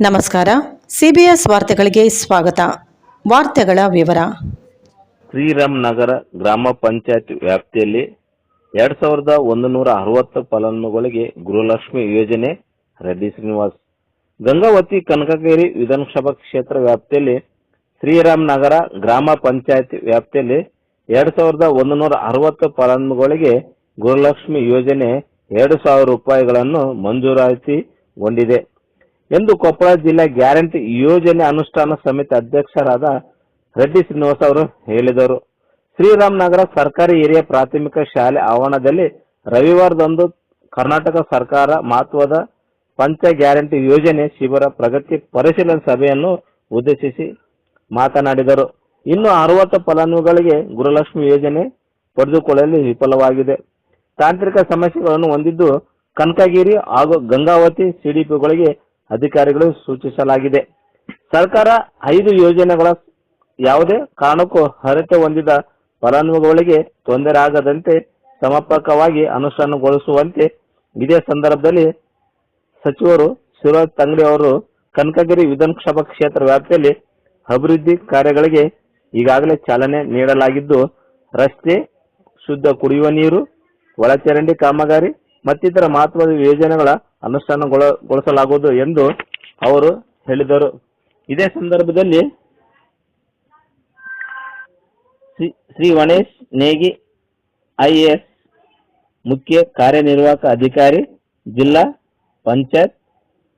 ನಮಸ್ಕಾರ. ಸಿಬಿಎಸ್ ವಾರ್ತೆಗಳಿಗೆ ಸ್ವಾಗತ. ವಾರ್ತೆಗಳ ವಿವರ. ಶ್ರೀರಾಮ್ ನಗರ ಗ್ರಾಮ ಪಂಚಾಯತ್ ವ್ಯಾಪ್ತಿಯಲ್ಲಿ ಎರಡ್ ಸಾವಿರದ ಒಂದು ನೂರ ಅರವತ್ತು ಫಲಾನುಭವಿಗಳಿಗೆ ಗೃಹಲಕ್ಷ್ಮಿ ಯೋಜನೆ ರೆಡ್ಡಿ ಶ್ರೀನಿವಾಸ್. ಗಂಗಾವತಿ ಕನಕಗಿರಿ ವಿಧಾನಸಭಾ ಕ್ಷೇತ್ರ ವ್ಯಾಪ್ತಿಯಲ್ಲಿ ಶ್ರೀರಾಮ್ ನಗರ ಗ್ರಾಮ ಪಂಚಾಯತ್ ವ್ಯಾಪ್ತಿಯಲ್ಲಿ ಎರಡ್ ಸಾವಿರದ ಒಂದು ನೂರ ಅರವತ್ತು ಫಲಾನುಭವಿಗಳಿಗೆ ಗೃಹಲಕ್ಷ್ಮಿ ಯೋಜನೆ ಎರಡು ಸಾವಿರ ರೂಪಾಯಿಗಳನ್ನು ಮಂಜೂರಾತಿಗೊಂಡಿದೆ ಎಂದು ಕೊಪ್ಪಳ ಜಿಲ್ಲಾ ಗ್ಯಾರಂಟಿ ಯೋಜನೆ ಅನುಷ್ಠಾನ ಸಮಿತಿ ಅಧ್ಯಕ್ಷರಾದ ರೆಡ್ಡಿ ಶ್ರೀನಿವಾಸ್ ಅವರು ಹೇಳಿದರು. ಶ್ರೀರಾಮನಗರ ಸರ್ಕಾರಿ ಹಿರಿಯ ಪ್ರಾಥಮಿಕ ಶಾಲೆ ಆವರಣದಲ್ಲಿ ರವಿವಾರದಂದು ಕರ್ನಾಟಕ ಸರ್ಕಾರ ಮಹತ್ವದ ಪಂಚ ಗ್ಯಾರಂಟಿ ಯೋಜನೆ ಶಿಬಿರ ಪ್ರಗತಿ ಪರಿಶೀಲನಾ ಸಭೆಯನ್ನು ಉದ್ದೇಶಿಸಿ ಮಾತನಾಡಿದರು. ಇನ್ನು ಅರವತ್ತು ಫಲಾನುಭವಿಗಳಿಗೆ ಗುರುಲಕ್ಷ್ಮಿ ಯೋಜನೆ ಪಡೆದುಕೊಳ್ಳಲು ವಿಫಲವಾಗಿದೆ. ತಾಂತ್ರಿಕ ಸಮಸ್ಯೆಗಳನ್ನು ಹೊಂದಿದ್ದು ಕನಕಗಿರಿ ಹಾಗೂ ಗಂಗಾವತಿ ಸಿಡಿಪಿಗಳಿಗೆ ಅಧಿಕಾರಿಗಳು ಸೂಚಿಸಲಾಗಿದೆ. ಸರ್ಕಾರ ಐದು ಯೋಜನೆಗಳ ಯಾವುದೇ ಕಾರಣಕ್ಕೂ ಅರ್ಹತೆ ಹೊಂದಿದ ಫಲಾನುಭವಿಗಳಿಗೆ ತೊಂದರೆ ಆಗದಂತೆ ಸಮರ್ಪಕವಾಗಿ ಅನುಷ್ಠಾನಗೊಳಿಸುವಂತೆ ಇದೇ ಸಂದರ್ಭದಲ್ಲಿ ಸಚಿವರು ಶಿವರಾಜ್ ತಂಗಡಿ ಅವರು ಕನಕಗಿರಿ ವಿಧಾನಸಭಾ ಕ್ಷೇತ್ರ ವ್ಯಾಪ್ತಿಯಲ್ಲಿ ಅಭಿವೃದ್ಧಿ ಕಾರ್ಯಗಳಿಗೆ ಈಗಾಗಲೇ ಚಾಲನೆ ನೀಡಲಾಗಿದ್ದು, ರಸ್ತೆ, ಶುದ್ಧ ಕುಡಿಯುವ ನೀರು, ಒಳಚರಂಡಿ ಕಾಮಗಾರಿ ಮತ್ತಿತರ ಮಹತ್ವದ ಯೋಜನೆಗಳ ಅನುಷ್ಠಾನಗೊಳಿಸಲಾಗುವುದು ಎಂದು ಅವರು ಹೇಳಿದರು. ಇದೇ ಸಂದರ್ಭದಲ್ಲಿ ಶ್ರೀ- ಗಣೇಶ್ ನೇಗಿ, ಐಎಎಸ್ ಮುಖ್ಯ ಕಾರ್ಯನಿರ್ವಾಹಕ ಅಧಿಕಾರಿ, ಜಿಲ್ಲಾ ಪಂಚಾಯತ್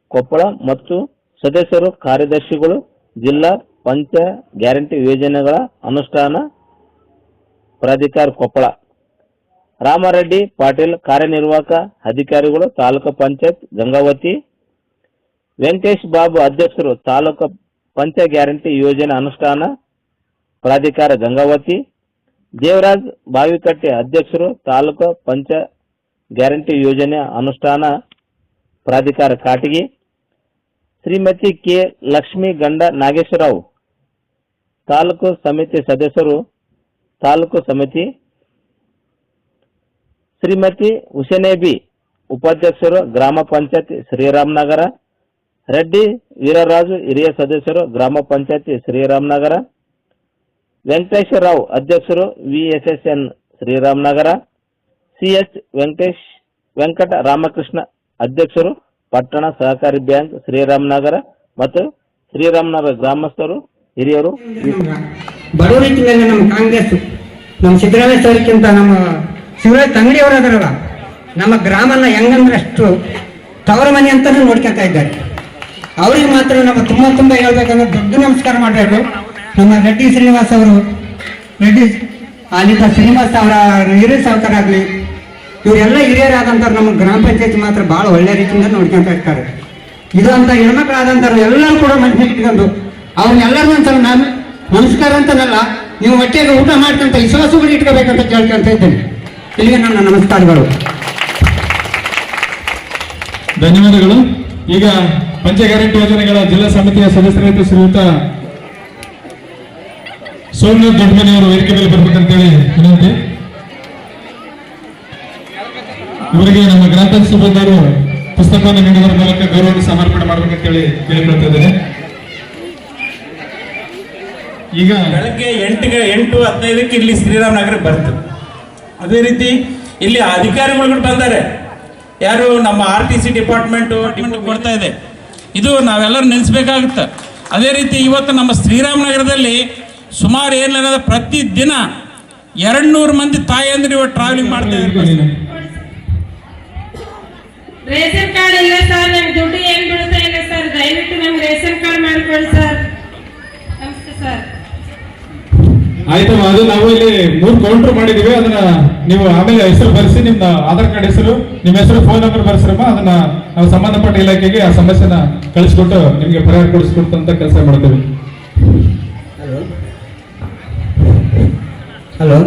ಕೊಪ್ಪಳ ಮತ್ತು ಸದಸ್ಯರು, ಕಾರ್ಯದರ್ಶಿಗಳು, ಜಿಲ್ಲಾ ಪಂಚ ಗ್ಯಾರಂಟಿ ಯೋಜನೆಗಳ ಅನುಷ್ಠಾನ ಪ್ರಾಧಿಕಾರ ಕೊಪ್ಪಳ. ರಾಮರೆಡ್ಡಿ ಪಾಟೀಲ್ ಕಾರ್ಯನಿರ್ವಾಹಕ ಅಧಿಕಾರಿಗಳು, ತಾಲೂಕು ಪಂಚಾಯತ್ ಗಂಗಾವತಿ. ವೆಂಕಟೇಶ್ ಬಾಬು ಅಧ್ಯಕ್ಷರು, ತಾಲೂಕು ಪಂಚ ಗ್ಯಾರಂಟಿ ಯೋಜನೆ ಅನುಷ್ಠಾನ ಪ್ರಾಧಿಕಾರ ಗಂಗಾವತಿ. ದೇವರಾಜ್ ಬಾವಿಕಟ್ಟೆ ಅಧ್ಯಕ್ಷರು, ತಾಲೂಕು ಪಂಚ ಗ್ಯಾರಂಟಿ ಯೋಜನೆ ಅನುಷ್ಠಾನ ಪ್ರಾಧಿಕಾರ ಕಾಟಗಿ. ಶ್ರೀಮತಿ ಕೆ ಲಕ್ಷ್ಮೀ ಗಂಡ ನಾಗೇಶ್ವರರಾವ್ ತಾಲೂಕು ಸಮಿತಿ ಸದಸ್ಯರು, ತಾಲೂಕು ಸಮಿತಿ ಶ್ರೀಮತಿ ಹುಸೇನೇಬಿ ಉಪಾಧ್ಯಕ್ಷರು ಗ್ರಾಮ ಪಂಚಾಯತಿ ಶ್ರೀರಾಮನಗರ, ರೆಡ್ಡಿ ವೀರರಾಜು ಹಿರಿಯ ಸದಸ್ಯರು ಗ್ರಾಮ ಪಂಚಾಯತಿ ಶ್ರೀರಾಮನಗರ ವೆಂಕಟೇಶ್ವರರಾವ್ ಅಧ್ಯಕ್ಷರು VSSN Sriramanagara, C H Venkatesh Venkata Ramakrishna ಅಧ್ಯಕ್ಷರು ಪಟ್ಟಣ ಸಹಕಾರಿ ಬ್ಯಾಂಕ್ ಶ್ರೀರಾಮನಗರ ಮತ್ತು ಶ್ರೀರಾಮನಗರ ಗ್ರಾಮಸ್ಥರು ಹಿರಿಯರು. ಬಡವರಿಕಿನಲ್ಲಿ ನಮ್ಮ ಕಾಂಗ್ರೆಸ್, ನಮ್ಮ ಸಿದ್ದರಾಮಯ್ಯ ನಮ್ಮ ಶಿವರಾಜ್ ತಂಗಡಿಯವರು ಅದರಲ್ಲ ನಮ್ಮ ಗ್ರಾಮನ ಹೆಂಗಂದ್ರೆ ಅಷ್ಟು ತವರ ಮನೆ ಅಂತಲೂ ನೋಡ್ಕೊಂತ ಇದ್ದಾರೆ. ಅವ್ರಿಗೆ ಮಾತ್ರ ನಮ್ಮ ತುಂಬ ತುಂಬ ಹೇಳ್ಬೇಕಂದ್ರೆ ದೊಡ್ಡ ನಮಸ್ಕಾರ ಮಾಡಬೇಕು ನಮ್ಮ ರೆಡ್ಡಿ ಶ್ರೀನಿವಾಸ್ ಅವರು, ರೆಡ್ಡಿ ಅಲ್ಲಿಂದ ಶ್ರೀನಿವಾಸ್ ಅವರ ಹಿರಿಯ ಸಾವುಕಾರ ಆಗಲಿ ಇವರೆಲ್ಲ ಹಿರಿಯರಾದಂಥವ್ರು ನಮ್ಮ ಗ್ರಾಮ ಪಂಚಾಯತ್ ಮಾತ್ರ ಭಾಳ ಒಳ್ಳೆ ರೀತಿಯಿಂದ ನೋಡ್ಕೊಂತ ಇರ್ತಾರೆ. ಇದು ಅಂತ ಹೆಣ್ಮಕ್ಳಾದಂಥವ್ರು ಎಲ್ಲರೂ ಕೂಡ ಮನಸ್ಸಿಗೆ ಇಟ್ಕೊಂಡು ಅವ್ರನ್ನೆಲ್ಲರಿಗೂ ಒಂದ್ಸಲ ನಾನು ನಮಸ್ಕಾರ ಅಂತನಲ್ಲ, ನೀವು ಹೊಟ್ಟೆಗೆ ಊಟ ಮಾಡ್ಕೊಂತ ವಿಶ್ವಾಸಗಳು ಇಟ್ಕೋಬೇಕಂತ ಕೇಳ್ಕೊಂತ ಇದ್ದೇನೆ. ಇಲ್ಲಿಗೆ ನನ್ನ ನಮಸ್ಕಾರಗಳು. ಧನ್ಯವಾದಗಳು. ಈಗ ಪಂಚ ಗ್ಯಾರಂಟಿ ಯೋಜನೆಗಳ ಜಿಲ್ಲಾ ಸಮಿತಿಯ ಸದಸ್ಯರಾದ ಶ್ರೀಯುತ ಸೋಮನಾಥ್ ದೊಡ್ಡಮನೆ ಅವರು ವೇದಿಕೆ ಮೇಲೆ ಬರ್ಬೇಕಂತೇಳಿ ವಿನಂತಿ. ಇವರಿಗೆ ನಮ್ಮ ಗ್ರಾಹಕ ಸಿಬ್ಬಂದಿಯವರು ಪುಸ್ತಕವನ್ನು ನೀಡುವ ಮೂಲಕ ಗೌರವ ಸಮರ್ಪಣೆ ಮಾಡಬೇಕಂತೇಳಿ ಕೇಳಿಕೊಳ್ತಾ ಇದ್ದೇನೆ. ಈಗ ಬೆಳಗ್ಗೆ ಎಂಟು ಎಂಟು ಹದಿನೈದಕ್ಕೆ ಇಲ್ಲಿ ಶ್ರೀರಾಮ್ ನಗರ ಬರ್ತದೆ ಅದೇ ರೀತಿ ಇಲ್ಲಿ ಅಧಿಕಾರಿಗಳು ಬಂದಾರೆ. ಯಾರು ನಮ್ಮ ಆರ್ ಟಿ ಸಿ ಡಿಪಾರ್ಟ್ಮೆಂಟು ಕೊಡ್ತಾ ಇದೆ. ಇದು ನಾವೆಲ್ಲರೂ ನೆನೆಸ್ಬೇಕಾಗುತ್ತೆ. ಅದೇ ರೀತಿ ಇವತ್ತು ನಮ್ಮ ಶ್ರೀರಾಮನಗರದಲ್ಲಿ ಸುಮಾರು ಏನಿಲ್ಲ ಪ್ರತಿ ದಿನ ಎರಡು ನೂರು ಮಂದಿ ತಾಯಂದ್ರೆ ಇವತ್ತು ಟ್ರಾವೆಲಿಂಗ್ ಮಾಡ್ತಾ ಇದ್ದಾರೆ. ಸರ್, ದಯವಿಟ್ಟು ನಮ್ಗೆ ರೇಷನ್ ಕಾರ್ಡ್ ಮಾಡ್ಕೊಳ್ಳಿ ಸರ್. ನಮಸ್ತೆ ಸರ್. ಆಯ್ತಮ್ಮ ಅದು ನಾವು ಇಲ್ಲಿ ಮೂರು ಕೌಂಟರ್ ಮಾಡಿದೀವಿ ಅದನ್ನ ನೀವು ಆಮೇಲೆ ಹೆಸರು ಬರೆಸಿ ನಿಮ್ಮ ಆಧಾರ್ ಕಾರ್ಡ್ ಹೆಸರು ನಿಮ್ಮ ಹೆಸರು ಫೋನ್ ನಂಬರ್ ಬರ್ಸ್ರಮ್ಮ. ಅದನ್ನ ನಾವು ಸಂಬಂಧಪಟ್ಟ ಇಲಾಖೆಗೆ ಆ ಸಮಸ್ಯೆನ ಕಳಿಸ್ಕೊಟ್ಟು ನಿಮ್ಗೆ ಪರಿಹಾರ ಕೊಡಿಸ್ಕೊಡ್ತಂತ ಕೆಲಸ ಮಾಡ್ತೇವೆ. ಹಲೋ.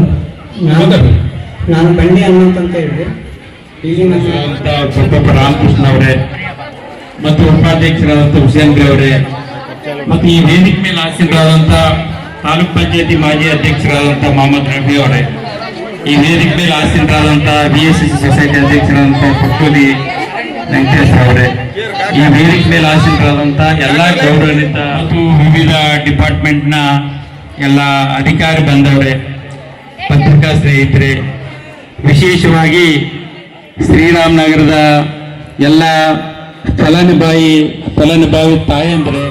ನಾನು ಬಂಡಿ ಹನುಮಂತ್ ಹೇಳಿದೆ. ರಾಮಕೃಷ್ಣ ಅವರೇ ಮತ್ತು ಉಪಾಧ್ಯಕ್ಷರಾದಂಥ ಹುಸೇನ್ ಅವರೇ ಮತ್ತು ಈ ವೇದಿಕೆ ಮೇಲೆ ಆಸೀನರಾದಂಥ ತಾಲೂಕ್ ಪಂಚಾಯತಿ ಮಾಜಿ ಅಧ್ಯಕ್ಷರಾದಂಥ ಮೊಹಮ್ಮದ್ ರಫಿ ಅವರೇ, ಈ ವೇದಿಕೆ ಮೇಲೆ ಆಸೀನರಾದಂಥ ಬಿ ಎಸ್ ಸಿ ಸೊಸೈಟಿ ಅಧ್ಯಕ್ಷರಾದಂಥ ಪಕ್ಕೂಲಿ ವೆಂಕಟೇಶ್ ಅವರೇ, ಈ ವೇದಿಕೆ ಮೇಲೆ ಆಸೀನರಾದಂತ ಎಲ್ಲ ಗೌರವಾನ್ವಿತ ಮತ್ತು ವಿವಿಧ ಡಿಪಾರ್ಟ್ಮೆಂಟ್ನ ಎಲ್ಲ ಅಧಿಕಾರಿ ಬಂದವರೇ, ಪತ್ರಿಕಾ ಸ್ನೇಹಿತರೆ, ವಿಶೇಷವಾಗಿ ಶ್ರೀರಾಮನಗರದ ಎಲ್ಲ ಫಲಾನುಭವಿ ಫಲಾನುಭವಿ ತಾಯಂದ್ರೆ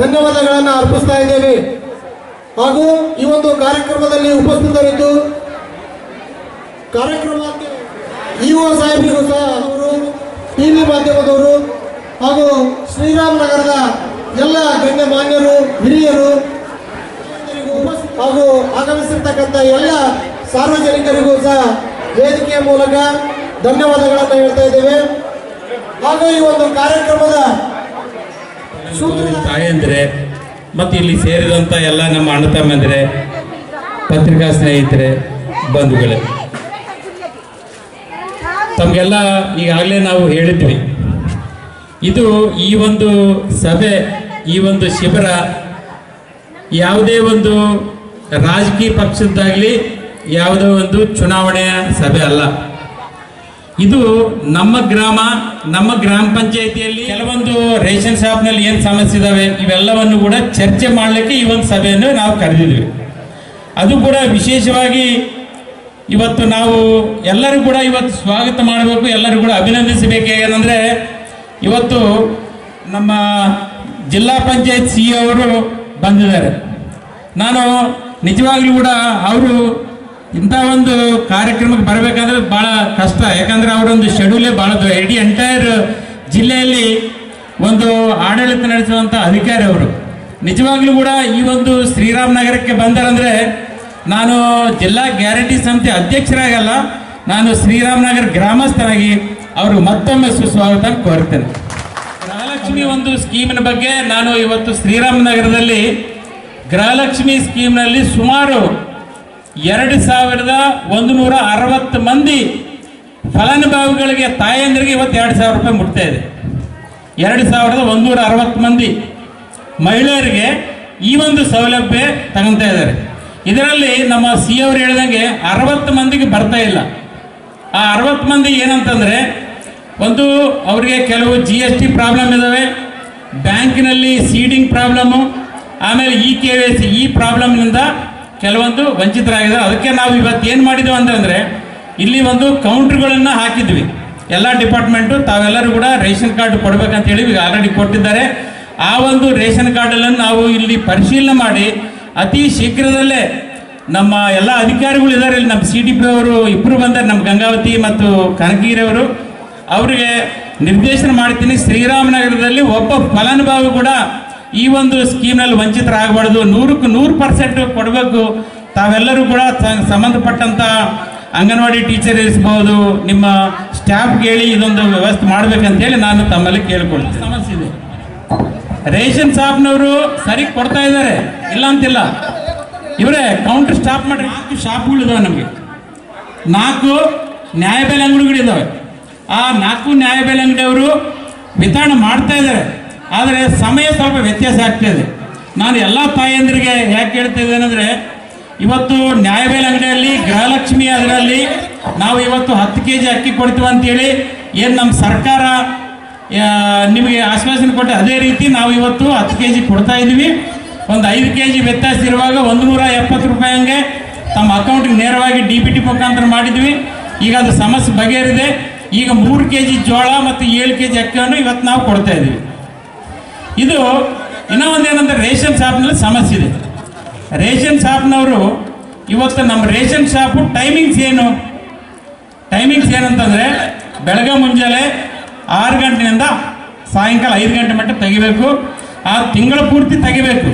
ಧನ್ಯವಾದಗಳನ್ನು ಅರ್ಪಿಸ್ತಾ ಇದ್ದೇವೆ. ಹಾಗೂ ಈ ಒಂದು ಕಾರ್ಯಕ್ರಮದಲ್ಲಿ ಉಪಸ್ಥಿತರಿದ್ದು ಕಾರ್ಯಕ್ರಮಕ್ಕೆ ಇಒ ಸಾಹೇಬರಿಗೂ ಸಹ ಅವರು ಟಿ ವಿ ಮಾಧ್ಯಮದವರು ಹಾಗೂ ಶ್ರೀರಾಮನಗರದ ಎಲ್ಲ ಗಣ್ಯಮಾನ್ಯರು ಹಿರಿಯರು ಹಾಗೂ ಆಗಮಿಸಿರ್ತಕ್ಕಂಥ ಎಲ್ಲ ಸಾರ್ವಜನಿಕರಿಗೂ ಸಹ ವೇದಿಕೆಯ ಮೂಲಕ ಧನ್ಯವಾದಗಳನ್ನು ಹೇಳ್ತಾ ಇದ್ದೇವೆ. ಹಾಗೂ ಈ ಒಂದು ಕಾರ್ಯಕ್ರಮದ ತಾಯಂದ್ರೆ ಮತ್ತು ಇಲ್ಲಿ ಸೇರಿದಂಥ ಎಲ್ಲ ನಮ್ಮ ಅಣ್ಣ ತಮ್ಮಂದ್ರೆ ಪತ್ರಿಕಾ ಸ್ನೇಹಿತರೆ, ಬಂಧುಗಳೇ. ತಮಗೆಲ್ಲ ಈಗಾಗಲೇ ನಾವು ಹೇಳಿದ್ವಿ. ಇದು ಈ ಒಂದು ಸಭೆ, ಈ ಒಂದು ಶಿಬಿರ ಯಾವುದೇ ಒಂದು ರಾಜಕೀಯ ಪಕ್ಷದ್ದಾಗಲಿ ಯಾವುದೋ ಒಂದು ಚುನಾವಣೆಯ ಸಭೆ ಅಲ್ಲ. ಇದು ನಮ್ಮ ಗ್ರಾಮ ನಮ್ಮ ಗ್ರಾಮ ಪಂಚಾಯಿತಿಯಲ್ಲಿ ಕೆಲವೊಂದು ರೇಷನ್ ಶಾಪ್ನಲ್ಲಿ ಏನು ಸಮಸ್ಯೆ ಇದಾವೆ, ಇವೆಲ್ಲವನ್ನು ಕೂಡ ಚರ್ಚೆ ಮಾಡಲಿಕ್ಕೆ ಈ ಒಂದು ಸಭೆಯನ್ನು ನಾವು ಕರೆದಿದ್ವಿ. ಅದು ಕೂಡ ವಿಶೇಷವಾಗಿ ಇವತ್ತು ನಾವು ಎಲ್ಲರೂ ಕೂಡ ಇವತ್ತು ಸ್ವಾಗತ ಮಾಡಬೇಕು, ಎಲ್ಲರೂ ಕೂಡ ಅಭಿನಂದಿಸಬೇಕು. ಏನಂದರೆ ಇವತ್ತು ನಮ್ಮ ಜಿಲ್ಲಾ ಪಂಚಾಯತ್ ಸಿ ಅವರು ಬಂದಿದ್ದಾರೆ. ನಾನು ನಿಜವಾಗ್ಲೂ ಕೂಡ ಅವರು ಇಂಥ ಒಂದು ಕಾರ್ಯಕ್ರಮಕ್ಕೆ ಬರಬೇಕಾದ್ರೆ ಭಾಳ ಕಷ್ಟ. ಯಾಕಂದ್ರೆ ಅವರೊಂದು ಶೆಡ್ಯೂಲೇ ಭಾಳ ಇಡೀ ಎಂಟೈರ್ ಜಿಲ್ಲೆಯಲ್ಲಿ ಒಂದು ಆಡಳಿತ ನಡೆಸುವಂಥ ಅಧಿಕಾರಿ ಅವರು. ನಿಜವಾಗ್ಲೂ ಕೂಡ ಈ ಒಂದು ಶ್ರೀರಾಮನಗರಕ್ಕೆ ಬಂದರಂದರೆ ನಾನು ಜಿಲ್ಲಾ ಗ್ಯಾರಂಟಿ ಸಮಿತಿ ಅಧ್ಯಕ್ಷರಾಗಲ್ಲ, ನಾನು ಶ್ರೀರಾಮನಗರ ಗ್ರಾಮಸ್ಥರಾಗಿ ಅವರು ಮತ್ತೊಮ್ಮೆ ಸುಸ್ವಾಗತ ಕೋರ್ತೇನೆ. ಗೃಹಲಕ್ಷ್ಮಿ ಒಂದು ಸ್ಕೀಮಿನ ಬಗ್ಗೆ ನಾನು ಇವತ್ತು ಶ್ರೀರಾಮನಗರದಲ್ಲಿ ಗೃಹಲಕ್ಷ್ಮಿ ಸ್ಕೀಮ್ನಲ್ಲಿ ಸುಮಾರು ಎರಡು ಸಾವಿರದ ಒಂದು ನೂರ ಅರವತ್ತು ಮಂದಿ ಫಲಾನುಭವಿಗಳಿಗೆ ತಾಯಂದ್ರಿಗೆ ಇವತ್ತು ಎರಡು ಸಾವಿರ ರೂಪಾಯಿ ಮುಟ್ತಾ ಇದೆ. ಎರಡು ಸಾವಿರದ ಒಂದೂರ ಅರವತ್ತು ಮಂದಿ ಮಹಿಳೆಯರಿಗೆ ಈ ಒಂದು ಸೌಲಭ್ಯ ತಗೊತಾ ಇದ್ದಾರೆ. ಇದರಲ್ಲಿ ನಮ್ಮ ಸಿ ಅವರು ಹೇಳಿದಂಗೆ ಅರವತ್ತು ಮಂದಿಗೆ ಬರ್ತಾ ಇಲ್ಲ. ಆ ಅರವತ್ತು ಮಂದಿ ಏನಂತಂದರೆ ಒಂದು ಅವರಿಗೆ ಕೆಲವು ಜಿ ಎಸ್ ಟಿ ಪ್ರಾಬ್ಲಮ್ ಇದ್ದಾವೆ ಬ್ಯಾಂಕಿನಲ್ಲಿ ಸೀಡಿಂಗ್ ಪ್ರಾಬ್ಲಮ್ಮು ಆಮೇಲೆ ಇ ಕೆ ವೈ ಸಿ ಈ ಪ್ರಾಬ್ಲಮ್ನಿಂದ ಕೆಲವೊಂದು ವಂಚಿತರಾಗಿದ್ದಾರೆ. ಅದಕ್ಕೆ ನಾವು ಇವತ್ತು ಏನು ಮಾಡಿದ್ದೇವೆ ಅಂತಂದರೆ, ಇಲ್ಲಿ ಒಂದು ಕೌಂಟ್ರ್ಗಳನ್ನು ಹಾಕಿದ್ವಿ. ಎಲ್ಲ ಡಿಪಾರ್ಟ್ಮೆಂಟು, ತಾವೆಲ್ಲರೂ ಕೂಡ ರೇಷನ್ ಕಾರ್ಡ್ ಕೊಡಬೇಕಂತ ಹೇಳಿ ಈಗ ಆಲ್ರೆಡಿ ಕೊಟ್ಟಿದ್ದಾರೆ. ಆ ಒಂದು ರೇಷನ್ ಕಾರ್ಡನ್ನು ನಾವು ಇಲ್ಲಿ ಪರಿಶೀಲನೆ ಮಾಡಿ ಅತಿ ಶೀಘ್ರದಲ್ಲೇ ನಮ್ಮ ಎಲ್ಲ ಅಧಿಕಾರಿಗಳು ಇದ್ದಾರೆ. ಇಲ್ಲಿ ನಮ್ಮ ಸಿ ಡಿ ಪಿ ಅವರು ಇಬ್ಬರು ಬಂದರೆ, ನಮ್ಮ ಗಂಗಾವತಿ ಮತ್ತು ಕನಕಗಿರಿಯವರು ಅವರಿಗೆ ನಿರ್ದೇಶನ ಮಾಡ್ತೀನಿ. ಶ್ರೀರಾಮನಗರದಲ್ಲಿ ಒಬ್ಬ ಫಲಾನುಭವಿ ಕೂಡ ಈ ಒಂದು ಸ್ಕೀಮ್ನಲ್ಲಿ ವಂಚಿತರಾಗಬಾರ್ದು. ನೂರಕ್ಕೆ ನೂರು ಪರ್ಸೆಂಟ್ ಕೊಡಬೇಕು. ತಾವೆಲ್ಲರೂ ಕೂಡ ಸ- ಸಂಬಂಧಪಟ್ಟಂತ ಅಂಗನವಾಡಿ ಟೀಚರ್ ಇರಿಸ್ಬೋದು ನಿಮ್ಮ ಸ್ಟಾಫ್ಗೆ ಹೇಳಿ ಇದೊಂದು ವ್ಯವಸ್ಥೆ ಮಾಡ್ಬೇಕಂತೇಳಿ ನಾನು ತಮ್ಮಲ್ಲಿ ಕೇಳ್ಕೊಳ್ತೀನಿ. ಸಮಸ್ಯೆ ಇದೆ. ರೇಷನ್ ಶಾಪ್ನವರು ಸರಿ ಕೊಡ್ತಾ ಇದ್ದಾರೆ. ಇಲ್ಲ ಅಂತಿಲ್ಲ ಇವರೇ ಕೌಂಟರ್ ಸ್ಟಾಪ್ ಮಾಡಿ ನಾಲ್ಕು ಶಾಪ್ಗಳಿದಾವೆ ನಮಗೆ. ನಾಲ್ಕು ನ್ಯಾಯಬೆಲೆ ಅಂಗಡಿಗಳಿದ್ದಾವೆ ಆ ನಾಲ್ಕು ನ್ಯಾಯಬೆಲೆ ಅಂಗಡಿಯವರು ವಿತರಣೆ ಮಾಡ್ತಾ ಇದ್ದಾರೆ. ಆದರೆ ಸಮಯ ಸ್ವಲ್ಪ ವ್ಯತ್ಯಾಸ ಆಗ್ತಾ ಇದೆ. ನಾನು ಎಲ್ಲ ತಾಯಂದಿರಿಗೆ ಯಾಕೆ ಹೇಳ್ತಾ ಇದ್ದೇನೆ ಅಂದರೆ, ಇವತ್ತು ನ್ಯಾಯಬೆಲೆ ಅಂಗಡಿಯಲ್ಲಿ ಗೃಹಲಕ್ಷ್ಮಿ ಅದರಲ್ಲಿ ನಾವು ಇವತ್ತು ಹತ್ತು ಕೆ ಜಿ ಅಕ್ಕಿ ಕೊಡ್ತೀವಿ ಅಂತೇಳಿ ಏನು ನಮ್ಮ ಸರ್ಕಾರ ನಿಮಗೆ ಆಶ್ವಾಸನೆ ಕೊಟ್ಟೆ ಅದೇ ರೀತಿ ನಾವು ಇವತ್ತು ಹತ್ತು ಕೆ ಜಿ ಕೊಡ್ತಾ ಇದ್ದೀವಿ. ಒಂದು ಐದು ಕೆ ಜಿ ವ್ಯತ್ಯಾಸ ಇರುವಾಗ ಒಂದು ನೂರ ಎಪ್ಪತ್ತು ರೂಪಾಯಿ ಹಂಗೆ ತಮ್ಮ ಅಕೌಂಟಿಗೆ ನೇರವಾಗಿ ಡಿ ಬಿ ಟಿ ಮುಖಾಂತರ ಮಾಡಿದ್ವಿ. ಈಗ ಅದು ಸಮಸ್ಯೆ ಬಗೆಹರಿದೆ. ಈಗ ಮೂರು ಕೆ ಜಿ ಜೋಳ ಮತ್ತು ಏಳು ಕೆ ಜಿ ಅಕ್ಕಿಯನ್ನು ಇವತ್ತು ನಾವು ಕೊಡ್ತಾ ಇದ್ದೀವಿ. ಇದು ಇನ್ನೂ ಒಂದೇನಂದ್ರೆ ರೇಷನ್ ಶಾಪ್ನಲ್ಲಿ ಸಮಸ್ಯೆ ಇದೆ. ರೇಷನ್ ಶಾಪ್ನವರು ಇವತ್ತು ನಮ್ಮ ರೇಷನ್ ಶಾಪು ಟೈಮಿಂಗ್ಸ್ ಏನು? ಟೈಮಿಂಗ್ಸ್ ಏನಂತಂದರೆ ಬೆಳಗ್ಗೆ ಮುಂಜಾನೆ ಆರು ಗಂಟೆಯಿಂದ ಸಾಯಂಕಾಲ ಐದು ಗಂಟೆ ಮಟ್ಟ ತೆಗಿಬೇಕು. ಆ ತಿಂಗಳ ಪೂರ್ತಿ ತೆಗಿಬೇಕು.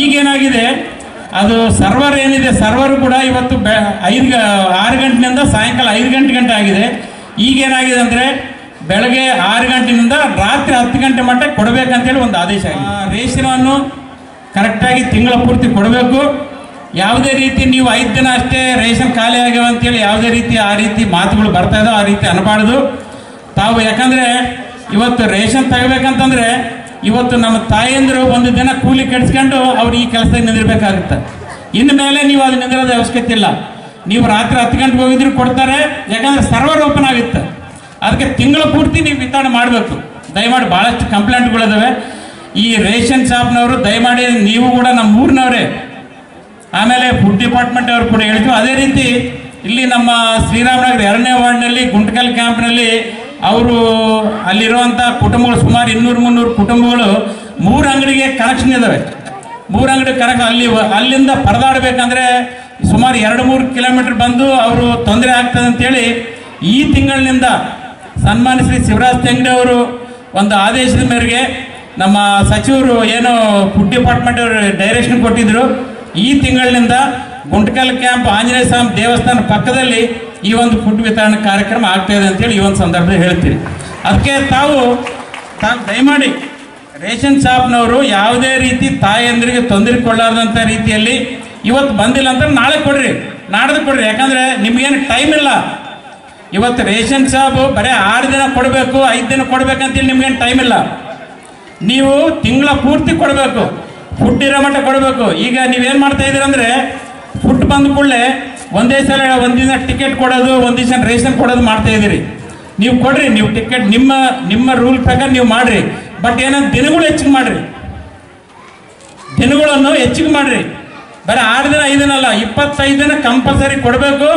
ಈಗೇನಾಗಿದೆ? ಅದು ಸರ್ವರ್ ಏನಿದೆ? ಸರ್ವರ್ ಕೂಡ ಇವತ್ತು ಬೆ ಐದು ಆರು ಗಂಟೆಯಿಂದ ಸಾಯಂಕಾಲ ಐದು ಗಂಟೆ ಗಂಟೆ ಆಗಿದೆ. ಈಗೇನಾಗಿದೆ ಅಂದರೆ ಬೆಳಗ್ಗೆ ಆರು ಗಂಟೆಯಿಂದ ರಾತ್ರಿ ಹತ್ತು ಗಂಟೆ ಮಟ್ಟ ಕೊಡಬೇಕಂತೇಳಿ ಒಂದು ಆದೇಶ ಆಗಿದೆ. ರೇಷನನ್ನು ಕರೆಕ್ಟಾಗಿ ತಿಂಗಳ ಪೂರ್ತಿ ಕೊಡಬೇಕು. ಯಾವುದೇ ರೀತಿ ನೀವು ಐದು ದಿನ ಅಷ್ಟೇ ರೇಷನ್ ಖಾಲಿ ಆಗ್ಯಾವ ಅಂತೇಳಿ ಯಾವುದೇ ರೀತಿ ಆ ರೀತಿ ಮಾತುಗಳು ಬರ್ತಾ ಇದಾವೆ, ಆ ರೀತಿ ಅನ್ಬಾರ್ದು. ತಾವು ಯಾಕಂದರೆ ಇವತ್ತು ರೇಷನ್ ತಗೋಬೇಕಂತಂದರೆ ಇವತ್ತು ನಮ್ಮ ತಾಯಂದಿರು ಒಂದು ದಿನ ಕೂಲಿ ಕೆಡಿಸ್ಕೊಂಡು ಅವ್ರು ಈ ಕೆಲಸದಾಗ ನಿಂದಿರ್ಬೇಕಾಗುತ್ತೆ. ಇನ್ನು ಮೇಲೆ ನೀವು ಅದು ನಿಂದಿರೋದು ಅವಶ್ಯಕತೆ ಇಲ್ಲ. ನೀವು ರಾತ್ರಿ ಹತ್ತು ಗಂಟೆಗೆ ಹೋಗಿದ್ರು ಕೊಡ್ತಾರೆ, ಯಾಕಂದ್ರೆ ಸರ್ವರ್ ಓಪನ್ ಆಗುತ್ತೆ ಅದಕ್ಕೆ ತಿಂಗಳ ಪೂರ್ತಿ ನೀವು ವಿತರಣೆ ಮಾಡಬೇಕು. ದಯಮಾಡಿ ಭಾಳಷ್ಟು ಕಂಪ್ಲೇಂಟ್ಗಳಿದಾವೆ. ಈ ರೇಷನ್ ಶಾಪ್ನವರು ದಯಮಾಡಿ ನೀವು ಕೂಡ ನಮ್ಮ ಊರಿನವರೇ. ಆಮೇಲೆ ಫುಡ್ ಡಿಪಾರ್ಟ್ಮೆಂಟ್ ಅವರು ಕೂಡ ಹೇಳ್ತೀವಿ ಅದೇ ರೀತಿ ಇಲ್ಲಿ ನಮ್ಮ ಶ್ರೀರಾಮನಗರ ಎರಡನೇ ವಾರ್ಡ್ನಲ್ಲಿ, ಗುಂಟಕಲ್ ಕ್ಯಾಂಪ್ನಲ್ಲಿ ಅವರು ಅಲ್ಲಿರುವಂಥ ಕುಟುಂಬಗಳು ಸುಮಾರು ಇನ್ನೂರು ಮುನ್ನೂರು ಕುಟುಂಬಗಳು ಮೂರು ಅಂಗಡಿಗೆ ಕನೆಕ್ಷನ್ ಇದ್ದಾವೆ ಮೂರು ಅಂಗಡಿ ಕನೆಕ್ಷನ್ ಅಲ್ಲಿ ಅಲ್ಲಿಂದ ಪರದಾಡಬೇಕಂದ್ರೆ ಸುಮಾರು ಎರಡು ಮೂರು ಕಿಲೋಮೀಟರ್ ಬಂದು ಅವರು ತೊಂದರೆ ಆಗ್ತದೆ ಅಂತೇಳಿ ಈ ತಿಂಗಳಿನಿಂದ ಸನ್ಮಾನ್ಯ ಶ್ರೀ ಶಿವರಾಜ್ ತೆಂಗಡೆ ಅವರು ಒಂದು ಆದೇಶದ ಮೇರೆಗೆ ನಮ್ಮ ಸಚಿವರು ಏನು ಫುಡ್ ಡಿಪಾರ್ಟ್ಮೆಂಟ್ ಅವರು ಡೈರೆಕ್ಷನ್ ಕೊಟ್ಟಿದ್ರು. ಈ ತಿಂಗಳಿನಿಂದ ಗುಂಟಕಲ್ ಕ್ಯಾಂಪ್, ಆಂಜನೇಯ ಸ್ವಾಮಿ ದೇವಸ್ಥಾನ ಪಕ್ಕದಲ್ಲಿ ಈ ಒಂದು ಫುಡ್ ವಿತರಣೆ ಕಾರ್ಯಕ್ರಮ ಆಗ್ತಾ ಇದೆ ಅಂತೇಳಿ ಈ ಒಂದು ಸಂದರ್ಭದಲ್ಲಿ ಹೇಳ್ತೀನಿ. ಅದಕ್ಕೆ ತಾವು ತಾವು ದಯಮಾಡಿ ರೇಷನ್ ಶಾಪ್ನವರು ಯಾವುದೇ ರೀತಿ ತಾಯಿಯಂದ್ರಿಗೆ ತೊಂದರೆ ಕೊಡಲಾರ್ದಂಥ ರೀತಿಯಲ್ಲಿ ಇವತ್ತು ಬಂದಿಲ್ಲ ಅಂದ್ರೆ ನಾಳೆ ಕೊಡ್ರಿ, ನಾಡ್ದು ಕೊಡ್ರಿ. ಯಾಕಂದರೆ ನಿಮಗೇನು ಟೈಮ್ ಇಲ್ಲ. ಇವತ್ತು ರೇಷನ್ ಶಾಪ್ ಬರೀ ಆರು ದಿನ ಕೊಡಬೇಕು, ಐದು ದಿನ ಕೊಡಬೇಕಂತೇಳಿ ನಿಮ್ಗೇನು ಟೈಮ್ ಇಲ್ಲ. ನೀವು ತಿಂಗಳ ಪೂರ್ತಿ ಕೊಡಬೇಕು ಫುಡ್ ಇರೋ ಮಟ್ಟ ಕೊಡಬೇಕು. ಈಗ ನೀವೇನು ಮಾಡ್ತಾ ಇದ್ದೀರ ಅಂದರೆ ಫುಡ್ ಬಂದ ಕೂಡಲೇ ಒಂದೇ ಸಲ ಒಂದಿನ ಟಿಕೆಟ್ ಕೊಡೋದು, ಒಂದು ದಿವಸ ರೇಷನ್ ಕೊಡೋದು ಮಾಡ್ತಾ ಇದ್ದೀರಿ. ನೀವು ಕೊಡ್ರಿ, ನೀವು ಟಿಕೆಟ್ ನಿಮ್ಮ ನಿಮ್ಮ ರೂಲ್ ಪ್ರಕಾರ ನೀವು ಮಾಡ್ರಿ. ಬಟ್ ಏನಂತ ದಿನಗಳು ಹೆಚ್ಚಿಗೆ ಮಾಡ್ರಿ. ದಿನಗಳನ್ನು ಹೆಚ್ಚಿಗೆ ಮಾಡ್ರಿ. ಬರೀ ಆರು ದಿನ, ಐದು ದಿನ ಅಲ್ಲ, ಇಪ್ಪತ್ತೈದು ದಿನ ಕಂಪಲ್ಸರಿ ಕೊಡಬೇಕು.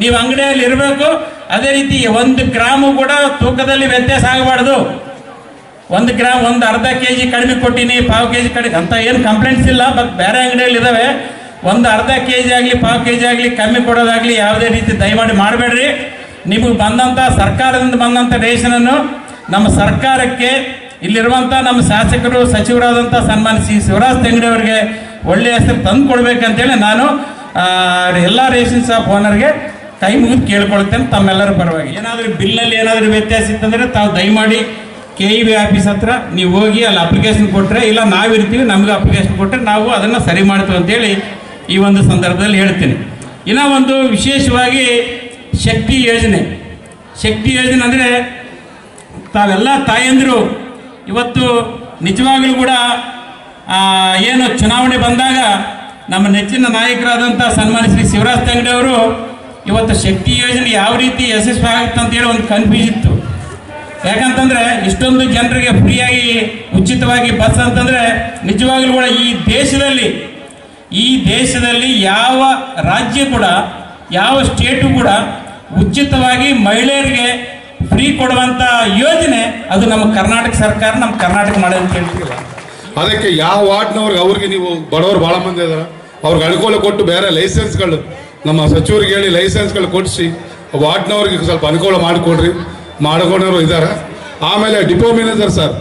ನೀವು ಅಂಗಡಿಯಲ್ಲಿ ಇರಬೇಕು ಅದೇ ರೀತಿ ಒಂದು ಗ್ರಾಮು ಕೂಡ ತೂಕದಲ್ಲಿ ವ್ಯತ್ಯಾಸ ಆಗಬಾರ್ದು. ಒಂದು ಗ್ರಾಮ್ ಒಂದು ಅರ್ಧ ಕೆ ಜಿ ಕಡಿಮೆ ಕೊಟ್ಟಿನಿ, ಪಾವು ಕೆ ಜಿ ಕಡಿಮೆ, ಅಂತ ಏನು ಕಂಪ್ಲೇಂಟ್ಸ್ ಇಲ್ಲ ಬಟ್ ಬೇರೆ ಅಂಗಡಿಯಲ್ಲಿ ಇದ್ದಾವೆ ಒಂದು ಅರ್ಧ ಕೆ ಜಿ ಆಗಲಿ, ಪಾವು ಕೆ ಜಿ ಆಗಲಿ, ಕಮ್ಮಿ ಕೊಡೋದಾಗಲಿ ಯಾವುದೇ ರೀತಿ ದಯಮಾಡಿ ಮಾಡಬೇಡ್ರಿ. ನಿಮಗೆ ಬಂದಂಥ ಸರ್ಕಾರದಿಂದ ಬಂದಂಥ ರೇಷನನ್ನು ನಮ್ಮ ಸರ್ಕಾರಕ್ಕೆ ಇಲ್ಲಿರುವಂಥ ನಮ್ಮ ಶಾಸಕರು ಸಚಿವರಾದಂಥ ಸನ್ಮಾನ ಸಿ ಶಿವರಾಜ್ ತೆಂಗಡಿ ಅವರಿಗೆ ಒಳ್ಳೆಯ ಹೆಸರು ತಂದು ಕೊಡಬೇಕಂತೇಳಿ ನಾನು ಎಲ್ಲ ರೇಷನ್ ಶಾಪ್ ಓನರ್ಗೆ ಮುಗಿದು ಕೇಳ್ಕೊಳ್ತೇನೆ ತಮ್ಮೆಲ್ಲರ ಪರವಾಗಿ. ಏನಾದರೂ ಬಿಲ್ನಲ್ಲಿ ಏನಾದರೂ ವ್ಯತ್ಯಾಸ ಇತ್ತಂದರೆ ತಾವು ದಯಮಾಡಿ ಕೆ ಇ ಬಿ ಆಫೀಸ್ ಹತ್ರ ನೀವು ಹೋಗಿ ಅಲ್ಲಿ ಅಪ್ಲಿಕೇಶನ್ ಕೊಟ್ಟರೆ ಇಲ್ಲ ನಾವಿರ್ತೀವಿ ನಮಗೆ ಅಪ್ಲಿಕೇಶನ್ ಕೊಟ್ಟರೆ ನಾವು ಅದನ್ನು ಸರಿ ಮಾಡ್ತೀವಿ ಅಂತೇಳಿ ಈ ಒಂದು ಸಂದರ್ಭದಲ್ಲಿ ಹೇಳ್ತೀನಿ. ಇನ್ನು ಒಂದು ವಿಶೇಷವಾಗಿ ಶಕ್ತಿ ಯೋಜನೆ. ಶಕ್ತಿ ಯೋಜನೆ ಅಂದರೆ ತಾವೆಲ್ಲ ತಾಯಂದಿರು, ಇವತ್ತು ನಿಜವಾಗಲೂ ಕೂಡ ಏನು ಚುನಾವಣೆ ಬಂದಾಗ ನಮ್ಮ ನೆಚ್ಚಿನ ನಾಯಕರಾದಂಥ ಸನ್ಮಾನ ಶ್ರೀ ಶಿವರಾಜ್ ತಂಗಡಿ ಅವರು ಇವತ್ತು ಶಕ್ತಿ ಯೋಜನೆ ಯಾವ ರೀತಿ ಯಶಸ್ವಿ ಆಗುತ್ತೆ ಅಂತೇಳಿ ಒಂದು ಕನ್ಫ್ಯೂಸ್ ಇತ್ತು. ಯಾಕಂತಂದ್ರೆ ಇಷ್ಟೊಂದು ಜನರಿಗೆ ಫ್ರೀಯಾಗಿ ಉಚಿತವಾಗಿ ಬಸ್ ಅಂತಂದ್ರೆ ನಿಜವಾಗ್ಲೂ ಕೂಡ ಈ ದೇಶದಲ್ಲಿ ಈ ದೇಶದಲ್ಲಿ ಯಾವ ರಾಜ್ಯ ಕೂಡ, ಯಾವ ಸ್ಟೇಟು ಕೂಡ ಉಚಿತವಾಗಿ ಮಹಿಳೆಯರಿಗೆ ಫ್ರೀ ಕೊಡುವಂತ ಯೋಜನೆ ಅದು ನಮ್ಮ ಕರ್ನಾಟಕ ಸರ್ಕಾರ, ನಮ್ಮ ಕರ್ನಾಟಕ ಮಾಡಿ ಅಂತ ಹೇಳ್ತೀವಿ. ಅದಕ್ಕೆ ಯಾವ ವಾರ್ಡ್ನವ್ರಿಗೆ ಅವ್ರಿಗೆ ನೀವು ಬಡವರು ಭಾಳ ಮಂದಿ ಇದಾರೆ. ಅವ್ರಿಗೆ ಅನುಕೂಲ ಕೊಟ್ಟು ಬೇರೆ ಲೈಸೆನ್ಸ್ಗಳು ನಮ್ಮ ಸಚಿವರಿಗೆ ಹೇಳಿ ಲೈಸೆನ್ಸ್ಗಳು ಕೊಡಿಸಿ, ವಾರ್ಡ್ನವ್ರಿಗೆ ಸ್ವಲ್ಪ ಅನುಕೂಲ ಮಾಡಿಕೊಡ್ರಿ ಮಾಡ್ಕೊಂಡವರು ಇದ್ದಾರೆ ಆಮೇಲೆ ಡಿಪೋ ಮ್ಯಾನೇಜರ್ ಸರ್,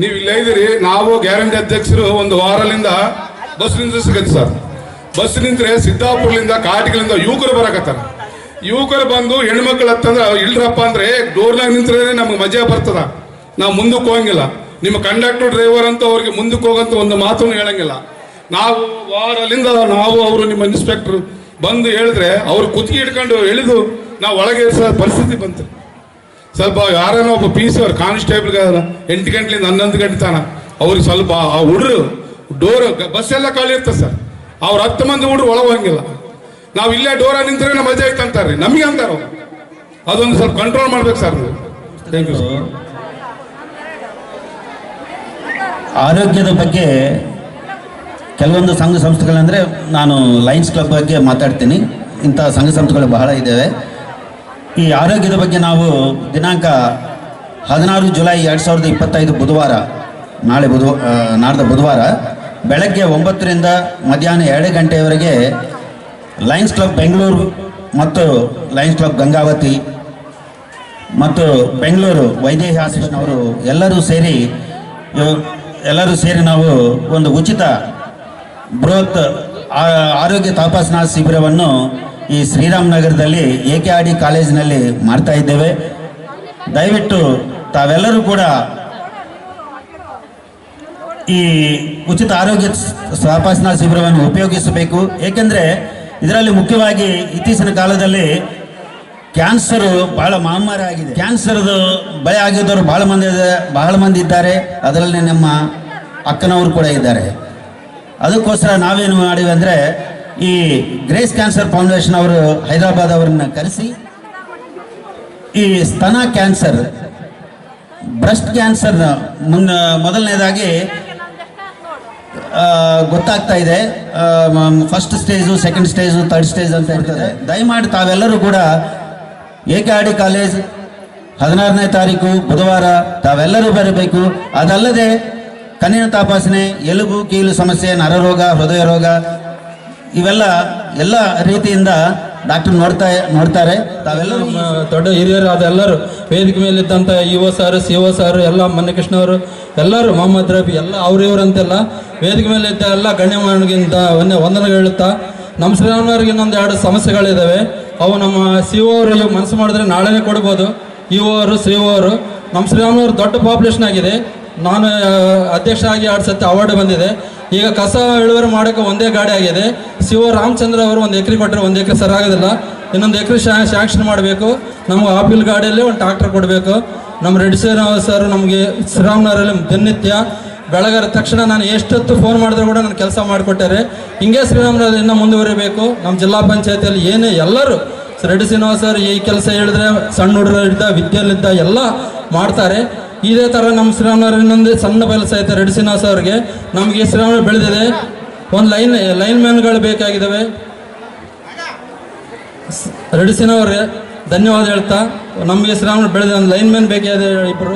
ನೀವು ಇಲ್ಲೇ ಇದ್ದೀರಿ, ನಾವು ಗ್ಯಾರಂಟಿ ಅಧ್ಯಕ್ಷರು ಒಂದು ವಾರಲಿಂದ ಬಸ್ ನಿಂದಿಸ್ಕೈತಿ ಸರ್. ಬಸ್ ನಿಂತರೆ ಸಿದ್ದಾಪುರ್ಲಿಂದ ಕಾಟಿಗಳಿಂದ ಯುವಕರು ಬರಕತ್ತಾರ. ಯುವಕರು ಬಂದು ಹೆಣ್ಮಕ್ಳು ಹತ್ತಂದ್ರೆ, ಇಲ್ರಪ್ಪ ಅಂದ್ರೆ ಡೋರ್ನಾಗ ನಿಂತ್ರೆ ನಮ್ಗೆ ಮಜಾ ಬರ್ತದ. ನಾವು ಮುಂದಕ್ಕೆ ಹೋಗಂಗಿಲ್ಲ. ನಿಮ್ಮ ಕಂಡಕ್ಟರ್ ಡ್ರೈವರ್ ಅಂತ ಅವ್ರಿಗೆ ಮುಂದಕ್ಕೆ ಹೋಗಂತ ಒಂದು ಮಾತನ್ನು ಹೇಳಂಗಿಲ್ಲ. ನಾವು ವಾರಲಿಂದ ನಾವು, ಅವರು ನಿಮ್ಮ ಇನ್ಸ್ಪೆಕ್ಟರ್ ಬಂದು ಹೇಳಿದ್ರೆ ಅವ್ರು ಕುತ್ತಿಗೆ ಹಿಡ್ಕೊಂಡು ಎಳೆದು ನಾವು ಒಳಗೆ ಪರಿಸ್ಥಿತಿ ಬಂತು. ಸ್ವಲ್ಪ ಯಾರೇನೋ ಒಬ್ಬ ಪಿ ಸಿ ಅವ್ರು ಕಾನ್ಸ್ಟೇಬಲ್ ಎಂಟು ಗಂಟೆಲಿಂದ ಹನ್ನೊಂದು ಗಂಟೆ ತಾನ ಅವ್ರಿಗೆ ಸ್ವಲ್ಪ ಆ ಹುಡ್ರು, ಡೋರ್ ಬಸ್ ಎಲ್ಲ ಖಾಲಿ ಇರ್ತದೆ ಸರ್. ಅವ್ರು ಹತ್ತು ಮಂದಿ ಹುಡ್ರು ಒಳಗೆ ಹೋಗಂಗಿಲ್ಲ. ನಾವು ಇಲ್ಲೇ ಡೋರ ನಿಂತರೆ ನಮ್ಮ ಮಜಾ ಐತೆ ಅಂತಾರೆ. ನಮಗೆ ಅಂತಾರ ಅದೊಂದು ಸ್ವಲ್ಪ ಕಂಟ್ರೋಲ್ ಮಾಡ್ಬೇಕು ಸರ್ ಥ್ಯಾಂಕ್ ಯು ಆರೋಗ್ಯದ ಬಗ್ಗೆ ಕೆಲವೊಂದು ಸಂಘ ಸಂಸ್ಥೆಗಳಂದರೆ ನಾನು ಲಯನ್ಸ್ ಕ್ಲಬ್ ಬಗ್ಗೆ ಮಾತಾಡ್ತೀನಿ. ಇಂಥ ಸಂಘ ಸಂಸ್ಥೆಗಳು ಬಹಳ ಇದ್ದಾವೆ ಈ ಆರೋಗ್ಯದ ಬಗ್ಗೆ ನಾವು ದಿನಾಂಕ ಹದಿನಾರು ಜುಲೈ ಎರಡು ಸಾವಿರದ ಇಪ್ಪತ್ತೈದು ಬುಧವಾರ, ನಾಳೆ ಬುಧ ನಾಡ್ದ ಬುಧವಾರ, ಬೆಳಗ್ಗೆ ಒಂಬತ್ತರಿಂದ ಮಧ್ಯಾಹ್ನ ಎರಡು ಗಂಟೆಯವರೆಗೆ ಲಯನ್ಸ್ ಕ್ಲಬ್ ಬೆಂಗಳೂರು ಮತ್ತು ಲಯನ್ಸ್ ಕ್ಲಬ್ ಗಂಗಾವತಿ ಮತ್ತು ಬೆಂಗಳೂರು ಅವರು ಎಲ್ಲರೂ ಸೇರಿ ಎಲ್ಲರೂ ಸೇರಿ ನಾವು ಒಂದು ಉಚಿತ ಬೃಹತ್ ಆರೋಗ್ಯ ತಪಾಸಣಾ ಶಿಬಿರವನ್ನು ಈ ಶ್ರೀರಾಮನಗರದಲ್ಲಿ ಎ ಕೆ ಆರ್ ಡಿ ಕಾಲೇಜಿನಲ್ಲಿ ಮಾಡ್ತಾ ಇದ್ದೇವೆ. ದಯವಿಟ್ಟು ತಾವೆಲ್ಲರೂ ಕೂಡ ಈ ಉಚಿತ ಆರೋಗ್ಯ ತಪಾಸಣಾ ಶಿಬಿರವನ್ನು ಉಪಯೋಗಿಸಬೇಕು. ಏಕೆಂದರೆ ಇದರಲ್ಲಿ ಮುಖ್ಯವಾಗಿ ಇತ್ತೀಚಿನ ಕಾಲದಲ್ಲಿ ಕ್ಯಾನ್ಸರು ಬಹಳ ಮಹಾಮಾರಿ ಆಗಿದೆ. ಕ್ಯಾನ್ಸರ್ದು ಭಯ ಆಗಿದ್ದವರು ಬಹಳ ಮಂದಿ ಬಹಳ ಮಂದಿ ಇದ್ದಾರೆ. ಅದರಲ್ಲಿ ನಮ್ಮ ಅಕ್ಕನವರು ಕೂಡ ಇದ್ದಾರೆ. ಅದಕ್ಕೋಸ್ಕರ ನಾವೇನು ಮಾಡಿವೆ ಅಂದರೆ ಈ ಗ್ರೇಸ್ ಕ್ಯಾನ್ಸರ್ ಫೌಂಡೇಶನ್ ಅವರು ಹೈದರಾಬಾದ್ ಅವರನ್ನ ಕರೆಸಿ, ಈ ಸ್ತನ ಕ್ಯಾನ್ಸರ್, ಬ್ರೆಸ್ಟ್ ಕ್ಯಾನ್ಸರ್ ಮುನ್ನ ಮೊದಲನೇದಾಗಿ ಗೊತ್ತಾಗ್ತಾ ಇದೆ. First stage, second stage, third stage ಅಂತ ಇರ್ತದೆ. ದಯಮಾಡಿ ತಾವೆಲ್ಲರೂ ಕೂಡ A K R D college ಹದಿನಾರನೇ ತಾರೀಕು, ಬುಧವಾರ ತಾವೆಲ್ಲರೂ ಬರಬೇಕು. ಅದಲ್ಲದೆ ಕಣ್ಣಿನ ತಪಾಸಣೆ, ಎಲುಬು, ಕೀಲು ಸಮಸ್ಯೆ, ನರರೋಗ, ಹೃದಯ ರೋಗ, ಇವೆಲ್ಲ ಎಲ್ಲ ರೀತಿಯಿಂದ ಡಾಕ್ಟರ್ ನೋಡ್ತಾ, ನೋಡ್ತಾರೆ. ತಾವೆಲ್ಲರೂ ದೊಡ್ಡ ಹಿರಿಯರು ಅದೆಲ್ಲರೂ ವೇದಿಕೆ ಮೇಲಿದ್ದಂಥ EO sir, C O sir, ಎಲ್ಲ ಮನ್ನಿಕೃಷ್ಣ ಅವರು, ಎಲ್ಲರೂ ಮೊಹಮ್ಮದ್ ರಫಿ, ಎಲ್ಲ ಅವ್ರು ಇವ್ರು ಅಂತೆಲ್ಲ ವೇದಿಕೆ ಮೇಲೆ ಇದ್ದ ಎಲ್ಲ ಗಣ್ಯಮಾನ್ಗಿಂತ ಒಂದೇ ವಂದನೆ ಹೇಳುತ್ತಾ, ನಮ್ಮ ಶ್ರೀರಾಮನವ್ರಿಗೆ ಇನ್ನೊಂದು ಎರಡು ಸಮಸ್ಯೆಗಳಿದ್ದಾವೆ ಅವು ನಮ್ಮ ಸಿ ಒ ಅವರು ಮನಸ್ಸು ಮಾಡಿದ್ರೆ ನಾಳೆನೇ ಕೊಡ್ಬೋದು. ಇ ಒ ಅವರು, ಸಿ ಒ ಅವರು, ನಮ್ಮ ಶ್ರೀರಾಮನವ್ರು ದೊಡ್ಡ ಪಾಪ್ಯುಲೇಷನ್ ಆಗಿದೆ. ನಾನು ಆ, ಅಧ್ಯಕ್ಷ ಆಗಿ ಎರಡು ಸತಿ ಅವಾರ್ಡ್ ಬಂದಿದೆ. ಈಗ ಕಸ ಇಳುವರಿ ಮಾಡೋಕ್ಕೆ ಒಂದೇ ಗಾಡಿ ಆಗಿದೆ. ಸಿ ಒ ರಾಮಚಂದ್ರ ಅವರು ಒಂದು ಎಕರೆ ಕೊಟ್ಟರೆ ಒಂದು ಎಕರೆ ಸರಾಗೋದಿಲ್ಲ ಇನ್ನೊಂದು ಎಕರೆ ಶಾಂಕ್ಷನ್ ಮಾಡಬೇಕು. ನಮ್ಗೆ ಆಪಿಲ್ ಗಾಡಿಯಲ್ಲಿ ಒಂದು ಟ್ರಾಕ್ಟರ್ ಕೊಡಬೇಕು. ನಮ್ಮ ರೆಡ್ಡಿ ಸರ್ ನಮಗೆ ಶ್ರೀರಾಮನಗರಲ್ಲಿ ದಿನನಿತ್ಯ ಬೆಳಗಾರ ತಕ್ಷಣ ನಾನು ಎಷ್ಟೊತ್ತು ಫೋನ್ ಮಾಡಿದ್ರು ಕೂಡ ನಾನು ಕೆಲಸ ಮಾಡಿಕೊಟ್ಟಾರೆ. ಹಿಂಗೆ ಶ್ರೀರಾಮನಗರ ಇನ್ನೂ ಮುಂದುವರಿಬೇಕು. ನಮ್ಮ ಜಿಲ್ಲಾ ಪಂಚಾಯತಿಯಲ್ಲಿ ಏನೇ ಎಲ್ಲರೂ ರೆಡ್ಡಿ ಶ್ರೀನಿವಾಸ್ ಸರ್ ಈ ಕೆಲಸ ಹೇಳಿದ್ರೆ ಸಣ್ಣ ಹುಡುಗರಿದ್ದ ವಿದ್ಯೆಯಲ್ಲಿದ್ದ ಎಲ್ಲ ಮಾಡ್ತಾರೆ. ಇದೇ ಥರ ನಮ್ಮ ಶ್ರೀರಾಮನಗರ ಇನ್ನೊಂದು ಸಣ್ಣ ಬಯಲು ರೆಡ್ಡಿ ಶ್ರೀನಿವಾಸ್ ಅವ್ರಿಗೆ ನಮಗೆ ಶ್ರೀರಾಮ ಬೆಳೆದಿದೆ. ಒಂದು ಲೈನ್ ಲೈನ್ ಮ್ಯಾನ್ಗಳು ಬೇಕಾಗಿದ್ದಾವೆ ಅವ್ರಿಗೆ ಧನ್ಯವಾದ ಹೇಳ್ತಾ, ನಮಗೆ ಶ್ರೀರಾಮ ಬೆಳೆದ ಒಂದು ಲೈನ್ ಮ್ಯಾನ್ ಬೇಕಾಗಿದೆ ಇಬ್ಬರು